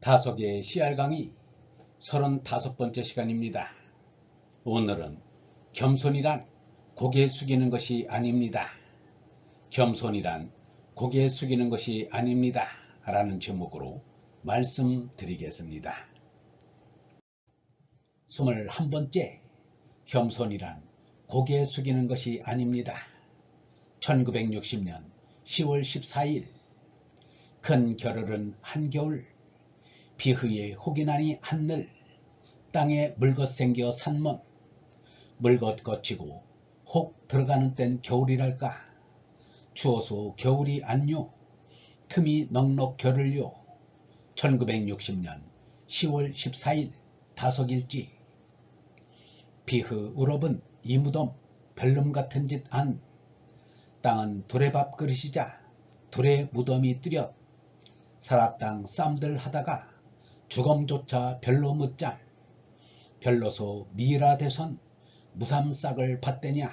다속의 씨알 강의 35번째 시간입니다. 오늘은 겸손이란 고개 숙이는 것이 아닙니다. 겸손이란 고개 숙이는 것이 아닙니다. 라는 제목으로 말씀드리겠습니다. 21번째 겸손이란 고개 숙이는 것이 아닙니다. 1960년 10월 14일 큰 겨울은 한겨울 비흐에 혹이 나니 한늘 땅에 물것 생겨 산먼 물것 거치고 혹 들어가는 땐 겨울이랄까? 추워서 겨울이 안요 틈이 넉넉 겨를요. 1960년 10월 14일 다섯일지. 비흐 우럽은 이 무덤 별름 같은 짓 안. 땅은 두레밥 그릇이자 두레 무덤이 뚜렷 사라땅 쌈들 하다가 주검조차 별로 묻자. 별로소 미라대선 무삼싹을 받대냐.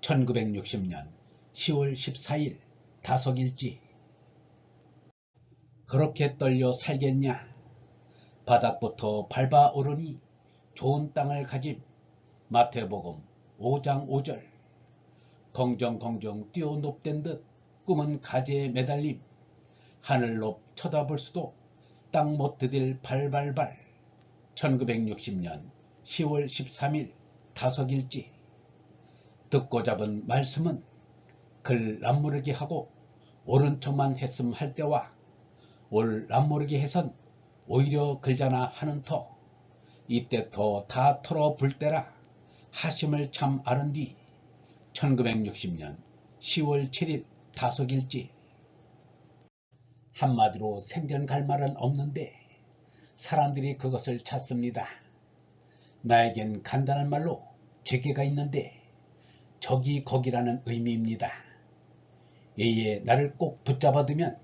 1960년 10월 14일 다섯일지. 그렇게 떨려 살겠냐. 바닥부터 밟아 오르니 좋은 땅을 가짐 마태복음 5장 5절. 공정공정 뛰어 높댄 듯 꿈은 가지에 매달림. 하늘 높 쳐다볼 수도 땅 못 드딜 발발발. 1960년 10월 13일 다섯일지. 듣고 잡은 말씀은 글 남모르게 하고 척만 했음 할 때와 올 남모르게 해선 오히려 글자나 하는 터 이때 더다 털어 불 때라 하심을 참뒤 1960년 10월 7일 다섯일지 한마디로 생전 갈 말은 없는데 사람들이 그것을 찾습니다. 나에겐 간단한 말로 제게가 있는데 저기 거기라는 의미입니다. 예에 나를 꼭 붙잡아두면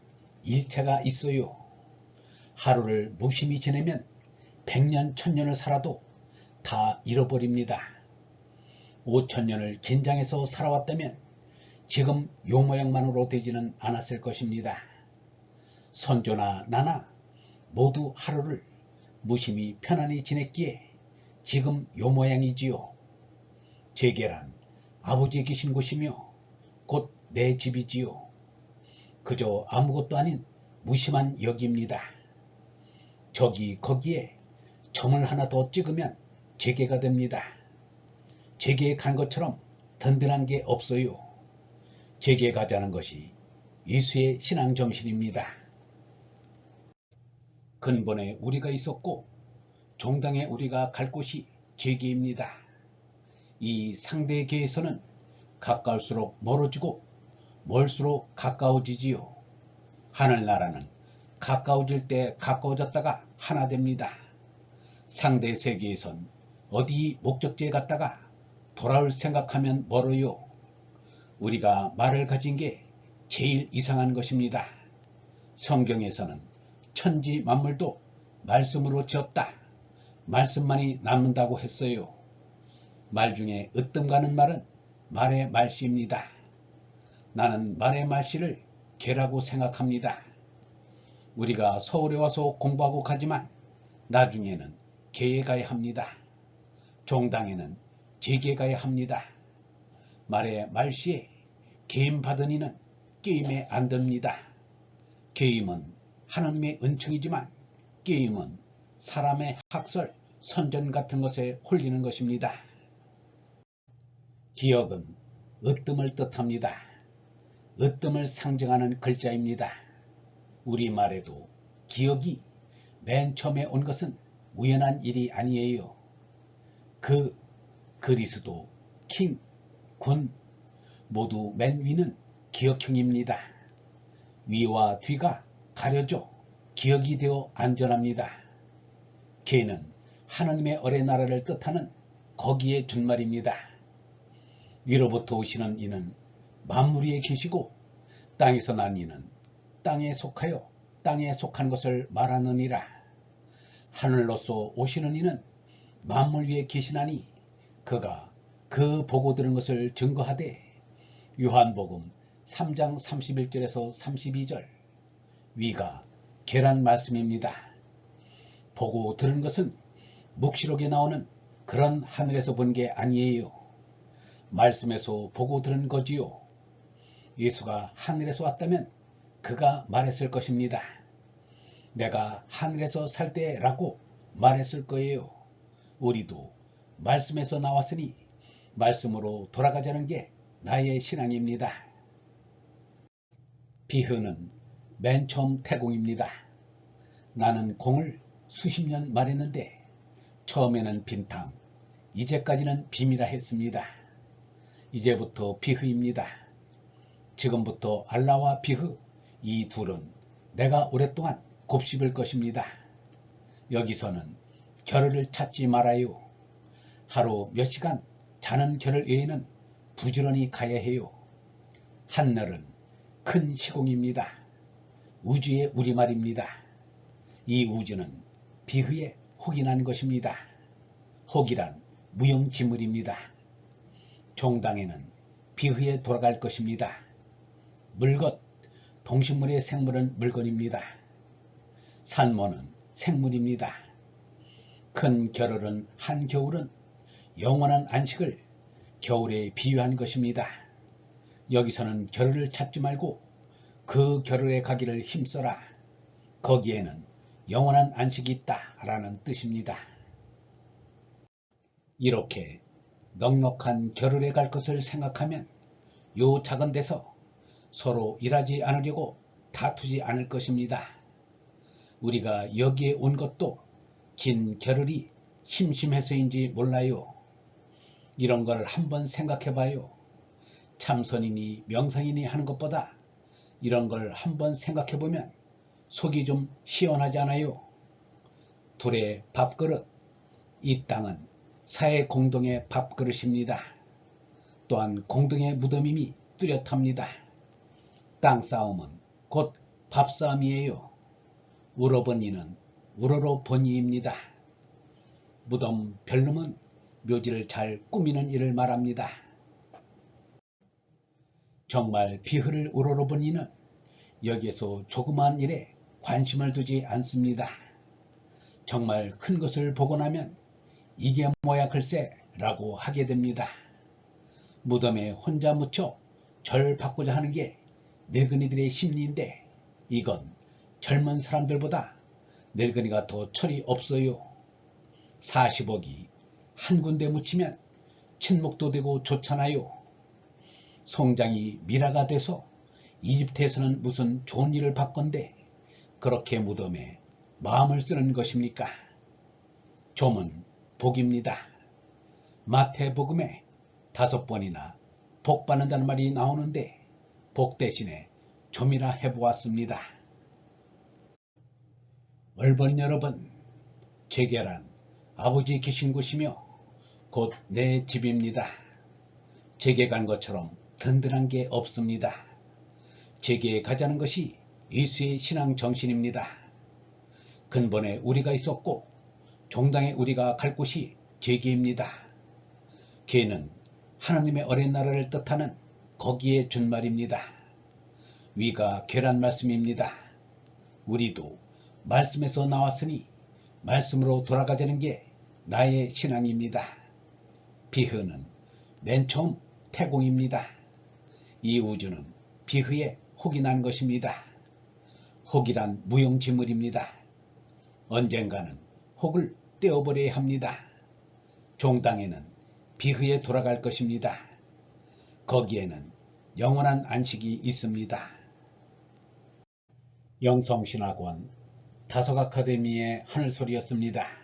일체가 있어요. 하루를 무심히 지내면 백년 천년을 살아도 다 잃어버립니다. 오천년을 긴장해서 살아왔다면 지금 요 모양만으로 되지는 않았을 것입니다. 선조나 나나 모두 하루를 무심히 편안히 지냈기에 지금 요 모양이지요. 제계란 아버지 계신 곳이며 곧 내 집이지요. 그저 아무것도 아닌 무심한 역입니다. 저기 거기에 점을 하나 더 찍으면 제계가 됩니다. 제계에 간 것처럼 든든한 게 없어요. 제계에 가자는 것이 예수의 신앙 정신입니다. 근본에 우리가 있었고 종당에 우리가 갈 곳이 제계입니다. 이 상대계에서는 가까울수록 멀어지고 멀수록 가까워지지요. 하늘나라는 가까워질 때 가까워졌다가 하나 됩니다. 상대 세계에선 어디 목적지에 갔다가 돌아올 생각하면 멀어요. 우리가 말을 가진 게 제일 이상한 것입니다. 성경에서는 천지 만물도 말씀으로 지었다. 말씀만이 남는다고 했어요. 말 중에 으뜸 가는 말은 말의 말씨입니다. 나는 말의 말씨를 개라고 생각합니다. 우리가 서울에 와서 공부하고 가지만 나중에는 개에 가야 합니다. 종당에는 제게 가야 합니다. 말의 말씨에 게임 받은 이는 게임에 안 듭니다. 게임은 하나님의 은총이지만 게임은 사람의 학설, 선전 같은 것에 홀리는 것입니다. 기억은 으뜸을 뜻합니다. 으뜸을 상징하는 글자입니다. 우리말에도 기억이 맨 처음에 온 것은 우연한 일이 아니에요. 그 그리스도, 킹, 군 모두 맨 위는 기억형입니다. 위와 뒤가 가려져 기억이 되어 안전합니다. 개는 하나님의 어레 나라를 뜻하는 거기에 준말입니다. 위로부터 오시는 이는 만물 위에 계시고 땅에서 난 이는 땅에 속하여 땅에 속한 것을 말하느니라. 하늘로서 오시는 이는 만물 위에 계시나니 그가 그 보고 들은 것을 증거하되 요한복음 3장 31절에서 32절 위가 계란 말씀입니다. 보고 들은 것은 묵시록에 나오는 그런 하늘에서 본 게 아니에요. 말씀에서 보고 들은 거지요. 예수가 하늘에서 왔다면 그가 말했을 것입니다. 내가 하늘에서 살 때라고 말했을 거예요. 우리도 말씀에서 나왔으니 말씀으로 돌아가자는 게 나의 신앙입니다. 비흐는 맨 처음 태공입니다. 나는 공을 수십 년 말했는데 처음에는 빈탕, 이제까지는 빔이라 했습니다. 이제부터 비흐입니다. 지금부터 알라와 비흐 이 둘은 내가 오랫동안 곱씹을 것입니다. 여기서는 겨를을 찾지 말아요. 하루 몇 시간 자는 겨를 외에는 부지런히 가야 해요. 한늘은 큰 시공입니다. 우주의 우리말입니다. 이 우주는 비흐에 혹이 난 것입니다. 혹이란 무용지물입니다. 종당에는 비흐에 돌아갈 것입니다. 물것, 동식물의 생물은 물건입니다. 산모는 생물입니다. 큰 겨울은 한겨울은 영원한 안식을 겨울에 비유한 것입니다. 여기서는 겨울을 찾지 말고 그 겨울에 가기를 힘써라. 거기에는 영원한 안식이 있다 라는 뜻입니다. 이렇게 넉넉한 겨울에 갈 것을 생각하면 요 작은 데서 서로 일하지 않으려고 다투지 않을 것입니다. 우리가 여기에 온 것도 긴 겨울이 심심해서인지 몰라요. 이런 걸 한번 생각해 봐요. 참선이니 명상이니 하는 것보다 이런 걸 한번 생각해 보면 속이 좀 시원하지 않아요. 둘의 밥그릇, 이 땅은 사회 공동의 밥그릇입니다. 또한 공동의 무덤임이 뚜렷합니다. 땅 싸움은 곧 밥싸움이에요. 우러번이는 우러러 번이입니다. 무덤 별놈은 묘지를 잘 꾸미는 일을 말합니다. 정말 비 흐를 우러러 번이는 여기에서 조그마한 일에 관심을 두지 않습니다. 정말 큰 것을 보고 나면 이게 뭐야 글쎄 라고 하게 됩니다. 무덤에 혼자 묻혀 절 받고자 하는 게 늙은이들의 심리인데 이건 젊은 사람들보다 늙은이가 더 철이 없어요. 40억이 한 군데 묻히면 친목도 되고 좋잖아요. 송장이 미라가 돼서 이집트에서는 무슨 좋은 일을 받건데 그렇게 무덤에 마음을 쓰는 것입니까? 좀은 복입니다. 마태복음에 다섯 번이나 복 받는다는 말이 나오는데 복 대신에 좀이라 해보았습니다. 얼번 여러분, 제게란 아버지 계신 곳이며 곧 내 집입니다. 제게 간 것처럼 든든한 게 없습니다. 제게 가자는 것이 예수의 신앙 정신입니다. 근본에 우리가 있었고 종당에 우리가 갈 곳이 제게입니다. 개는 하나님의 어린 나라를 뜻하는 거기에 준 말입니다. 위가 계란 말씀입니다. 우리도 말씀에서 나왔으니 말씀으로 돌아가자는 게 나의 신앙입니다. 비흐는 맨 처음 태공입니다. 이 우주는 비흐에 혹이 난 것입니다. 혹이란 무용지물입니다. 언젠가는 혹을 떼어버려야 합니다. 종당에는 비흐에 돌아갈 것입니다. 거기에는 영원한 안식이 있습니다. 영성신학원 다석아카데미의 하늘소리였습니다.